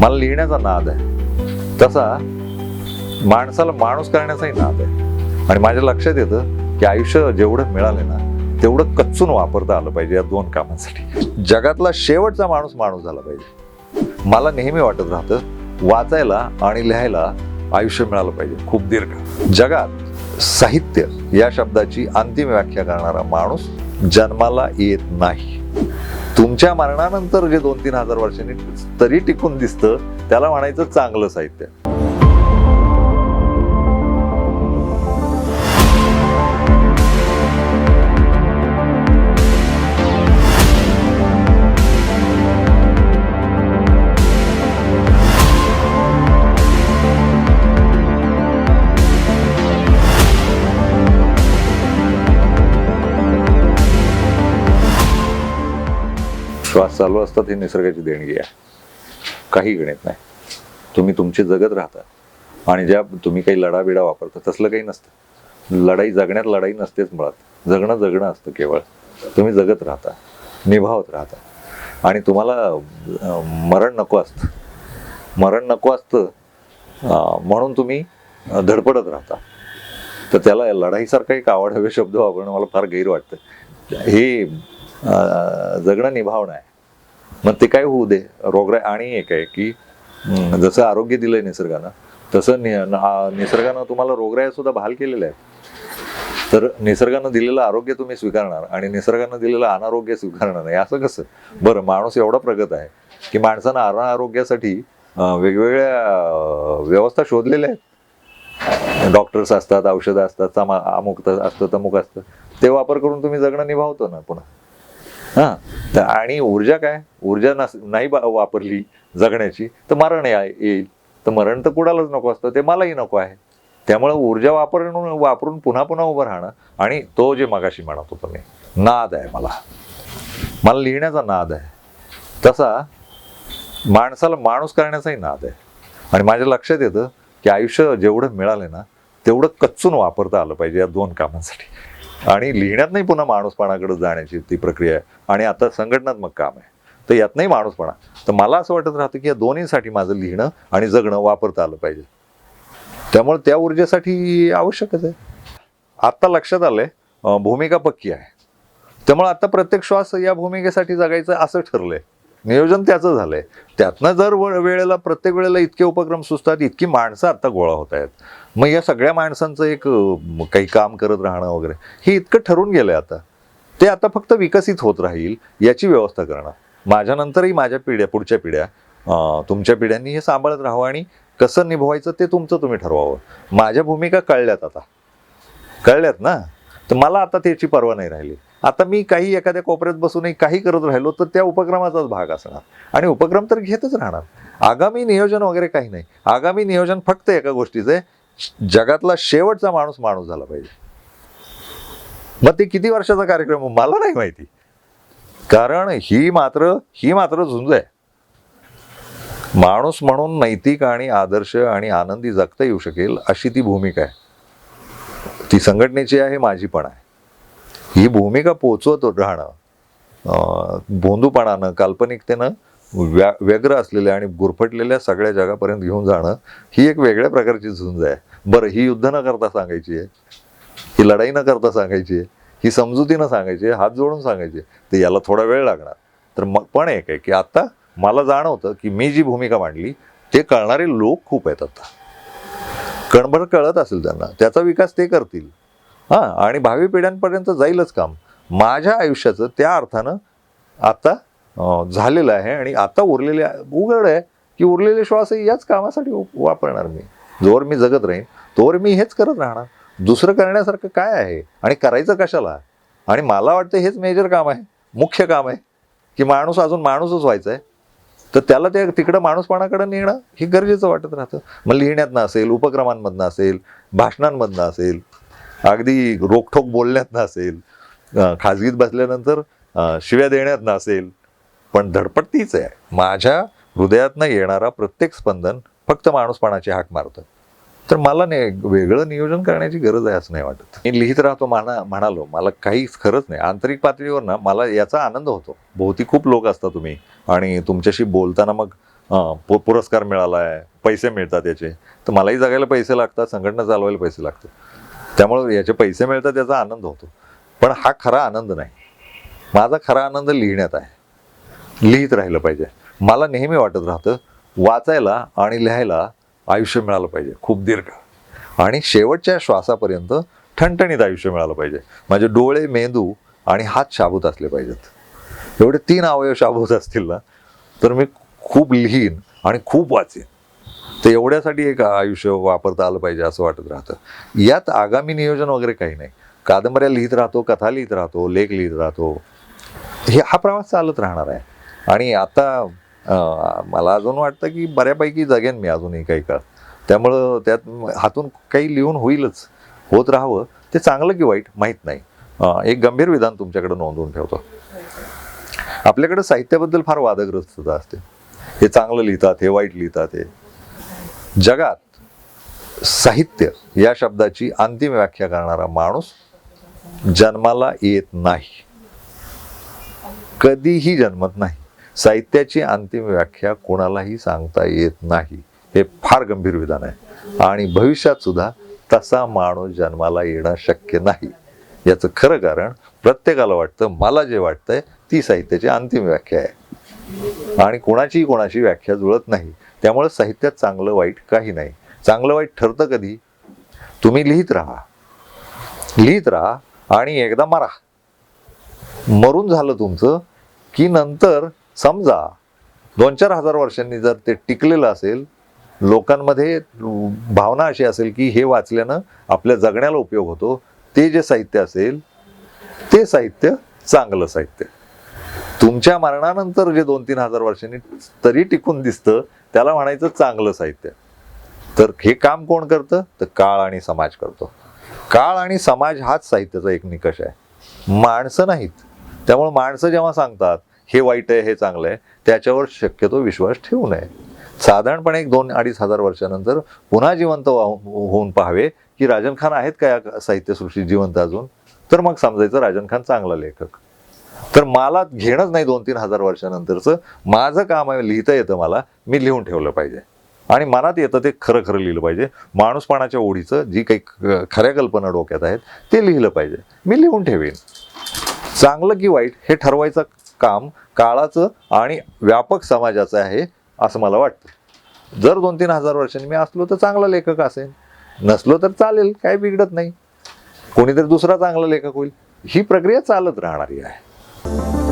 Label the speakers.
Speaker 1: मला लिहिण्याचा नाद आहे. तसा माणसाला माणूस करण्याचाही नाद आहे. आणि माझ्या लक्षात येतं की आयुष्य जेवढं मिळालं ना तेवढं कच्चून वापरता आलं पाहिजे या दोन कामांसाठी. जगातला शेवटचा माणूस माणूस झाला पाहिजे. मला नेहमी वाटत राहतं वाचायला आणि लिहायला आयुष्य मिळालं पाहिजे खूप दीर्घ. जगात साहित्य या शब्दाची अंतिम व्याख्या करणारा माणूस जन्माला येत नाही. तुमच्या मरणानंतर जे दोन तीन हजार वर्षांनी तरी टिकून दिसतं त्याला म्हणायचं चांगलं साहित्य. चालू असतात ही निसर्गाची देणगी आहे. काही गणित नाही. तुम्ही तुमची जगत राहता. आणि ज्या तुम्ही काही लढाबिडा वापरता तसलं काही नसतं. लढाई जगण्यात लढाई नसतेच मुळात. जगणं जगणं असतं केवळ. तुम्ही जगत राहता. निभावत राहता. आणि तुम्हाला मरण नको असतं. मरण नको असतं म्हणून तुम्ही धडपडत राहता. तर त्याला लढाईसारखा एक आवड हवे शब्द वापरणं मला फार गैर वाटतं. हे जगणं निभावणं आहे. मग ते काय होऊ दे. रोगराई आणि एक आहे की जसं आरोग्य दिलंय निसर्गानं तसं निसर्गानं तुम्हाला रोगराया सुद्धा बहाल केलेल्या आहेत. तर निसर्गानं दिलेलं आरोग्य तुम्ही स्वीकारणार आणि निसर्गानं दिलेलं अनारोग्य स्वीकारणार नाही. असं कसं? बरं माणूस एवढा प्रगत आहे की माणसानं अनारोग्यासाठी वेगवेगळ्या व्यवस्था शोधलेल्या आहेत. डॉक्टर्स असतात औषधं असतात अमुक असतं तमुक असतं. ते वापर करून तुम्ही जगणं निभावतो ना पुन्हा. हा. तर आणि ऊर्जा काय? ऊर्जा नस नाही बा- वापरली जगण्याची तर मरण येईल. तर मरण तर कुणालाच नको असतं ते मलाही नको आहे. त्यामुळे ऊर्जा वापरून वापरून पुन्हा पुन्हा उभं राहणं आणि तो जे मगाशी म्हणत होतो मी नाद आहे मला. मला लिहिण्याचा नाद आहे. तसा माणसाला माणूस करण्याचाही नाद आहे. आणि माझ्या लक्षात येतं की आयुष्य जेवढं मिळालं ना तेवढं कच्चून वापरता आलं पाहिजे या दोन कामांसाठी. आणि लिहिण्यात नाही पुन्हा माणूसपणाकडे जाण्याची ती प्रक्रिया आहे. आणि आता संघटनात्मक काम आहे. तर यात नाही माणूसपणा. तर मला असं वाटत राहतं की या दोन्हीसाठी माझं लिहिणं आणि जगणं वापरता आलं पाहिजे. त्यामुळे त्या ऊर्जेसाठी आवश्यकच आहे. आत्ता लक्षात आलंय आहे भूमिका पक्की आहे. त्यामुळे आता प्रत्येक श्वास या भूमिकेसाठी जगायचं असं ठरलंय. नियोजन त्याचं झालंय. त्यातनं जर व- वेळेला प्रत्येक वेळेला इतके उपक्रम सुचतात इतकी माणसं आता गोळा होत आहेत. मग या सगळ्या माणसांचं एक काही काम करत राहणं वगैरे हे इतकं ठरून गेलंय आता. ते आता फक्त विकसित होत राहील याची व्यवस्था करणं. माझ्यानंतरही माझ्या पिढ्या पुढच्या पिढ्या तुमच्या पिढ्यांनी हे सांभाळत राहावं आणि कसं निभवायचं ते तुमचं तुम्ही ठरवावं. माझ्या भूमिका कळल्यात आता. कळल्यात ना? तर मला आता त्याची पर्वा नाही राहिली. आता मी काही एखाद्या कोपऱ्यात बसूनही काही करत राहिलो तर त्या उपक्रमाचाच भाग असणार. आणि उपक्रम तर घेतच राहणार. आगामी नियोजन वगैरे काही नाही. आगामी नियोजन फक्त एका गोष्टीचं आहे जगातला शेवटचा माणूस माणूस झाला पाहिजे. मग ते किती वर्षाचा कार्यक्रम मला नाही माहिती. कारण ही मात्र ही मात्र झुंज आहे. माणूस म्हणून नैतिक आणि आदर्श आणि आनंदी जगता येऊ शकेल अशी ती भूमिका आहे. ती संघटनेची आहे माझी पण आहे. ही भूमिका पोचवत राहणं. भोंदूपणानं काल्पनिकतेनं व्या व्यग्र असलेल्या आणि गुरफटलेल्या सगळ्या जगापर्यंत घेऊन जाणं ही एक वेगळ्या प्रकारची झुंज आहे. बरं ही युद्ध न करता सांगायची आहे? ही लढाई न करता सांगायची आहे? ही समजुतीनं सांगायची आहे? हात जोडून सांगायची आहे? तर याला थोडा वेळ लागणार. तर मग पण एक आहे की आत्ता मला जाणवतं की मी जी भूमिका मांडली ते कळणारे लोक खूप आहेत आता. कणभर कळत असेल त्यांना. त्याचा विकास ते करतील. हां आणि भावी पिढ्यांपर्यंत जाईलच काम. माझ्या आयुष्याचं त्या अर्थानं आता झालेलं आहे आणि आता उरलेले उघड आहे की उरलेले श्वासही याच कामासाठी वापरणार मी. जोवर मी जगत राहीन तोवर मी हेच करत राहणार. दुसरं करण्यासारखं काय आहे? आणि करायचं कशाला? आणि मला वाटतं हेच मेजर काम आहे मुख्य काम आहे की माणूस अजून माणूसच व्हायचा आहे तर त्याला त्या तिकडं माणूसपणाकडे नेणं हे गरजेचं वाटत राहतं. मग लिहिण्यातनं असेल उपक्रमांमधनं असेल भाषणांमधनं असेल अगदी रोखठोक बोलण्यात नसेल खाजगीत बसल्यानंतर शिव्या देण्यात नसेल पण धडपड तीच आहे. माझ्या हृदयातनं येणारा प्रत्येक स्पंदन फक्त माणूसपणाची हाक मारतं. तर मला ने वेगळं नियोजन करण्याची गरज आहे असं नाही वाटत. मी लिहित राहतो म्हणा म्हणालो मला काहीच खरंच नाही. आंतरिक पातळीवर ना मला याचा आनंद होतो. भोवती खूप लोक असता तुम्ही आणि तुमच्याशी बोलताना मग पु- पुरस्कार मिळाला आहे पैसे मिळतात याचे. तर मलाही जगायला पैसे लागतात संघटना चालवायला पैसे लागतात. त्यामुळे याचे पैसे मिळतात त्याचा आनंद होतो. पण हा खरा आनंद नाही. माझा खरा आनंद लिहिण्यात आहे. लिहित राहिलं पाहिजे. मला नेहमी वाटत राहतं वाचायला आणि लिहायला आयुष्य मिळालं पाहिजे खूप दीर्घ. आणि शेवटच्या श्वासापर्यंत ठणठणीत आयुष्य मिळालं पाहिजे. माझे डोळे मेंदू आणि हात शाबूत असले पाहिजेत. एवढे तीन अवयव शाबूत असतील ना तर मी खूप लिहीन आणि खूप वाचेन. तर एवढ्यासाठी एक आयुष्य वापरता आलं पाहिजे असं वाटत राहतं. यात आगामी नियोजन वगैरे काही नाही. कादंबऱ्या लिहित राहतो कथा लिहित राहतो लेख लिहित राहतो. हे हा प्रवास चालत राहणार आहे. आणि आता मला अजून वाटतं की बऱ्यापैकी जगेन मी अजूनही काही काळ. त्यामुळं त्यात हातून काही लिहून होईलच. होत राहावं. ते चांगलं की वाईट माहीत नाही. एक गंभीर विधान तुमच्याकडे नोंदवून ठेवतो. आपल्याकडे साहित्याबद्दल फार वादग्रस्तता असते. हे चांगलं लिहितात हे वाईट लिहितात हे जगात साहित्य या शब्दाची अंतिम व्याख्या करणारा माणूस जन्माला येत नाही. कधीही जन्मत नाही. साहित्याची अंतिम व्याख्या कोणालाही सांगता येत नाही. हे फार गंभीर विधान आहे. आणि भविष्यात सुद्धा तसा माणूस जन्माला येणं शक्य नाही. याचं खरं कारण प्रत्येकाला वाटतं मला जे वाटतंय ती साहित्याची अंतिम व्याख्या आहे. आणि कोणाची कोणाची व्याख्या जुळत नाही. त्यामुळं साहित्यात चांगलं वाईट काही नाही. चांगलं वाईट ठरतं कधी? तुम्ही लिहित राहा. लिहित राहा आणि एकदा मरा. मरून झालं तुमचं की नंतर समजा दोन चार हजार वर्षांनी जर ते टिकलेलं असेल लोकांमध्ये भावना अशी असेल की हे वाचल्यानं आपल्या जगण्याला उपयोग होतो ते जे साहित्य असेल ते साहित्य चांगलं साहित्य. तुमच्या मरणानंतर जे दोन तीन हजार वर्षांनी तरी टिकून दिसतं त्याला म्हणायचं चांगलं साहित्य. तर हे काम कोण करतं? तर काळ आणि समाज करतो. काळ आणि समाज हाच साहित्याचा एक निकष आहे. माणसं नाहीत. त्यामुळे माणसं जेव्हा सांगतात हे वाईट आहे हे चांगलं आहे त्याच्यावर शक्यतो विश्वास ठेवू नये. साधारणपणे एक दोन अडीच हजार वर्षानंतर पुन्हा जिवंत होऊन पाहावे की राजन खान आहेत का या साहित्यसृष्टीत जिवंत अजून? तर मग समजायचं राजन खान चांगला लेखक. तर मला घेणंच नाही दोन तीन हजार वर्षानंतरचं. माझं काम आहे लिहिता येतं मला. मी लिहून ठेवलं पाहिजे. आणि मनात येतं ते खरं खरं लिहिलं पाहिजे. माणूसपणाच्या ओढीचं जी काही ख- खऱ्या कल्पना डोक्यात आहेत ते लिहिलं पाहिजे. मी लिहून ठेवेन. चांगलं की वाईट हे ठरवायचं काम काळाचं आणि व्यापक समाजाचं आहे असं मला वाटतं. जर दोन तीन हजार वर्षांनी मी असलो तर चांगला लेखक असेल नसलो तर चालेल काही बिघडत नाही. कोणीतरी दुसरा चांगला लेखक होईल. ही प्रक्रिया चालत राहणारी आहे. Thank you.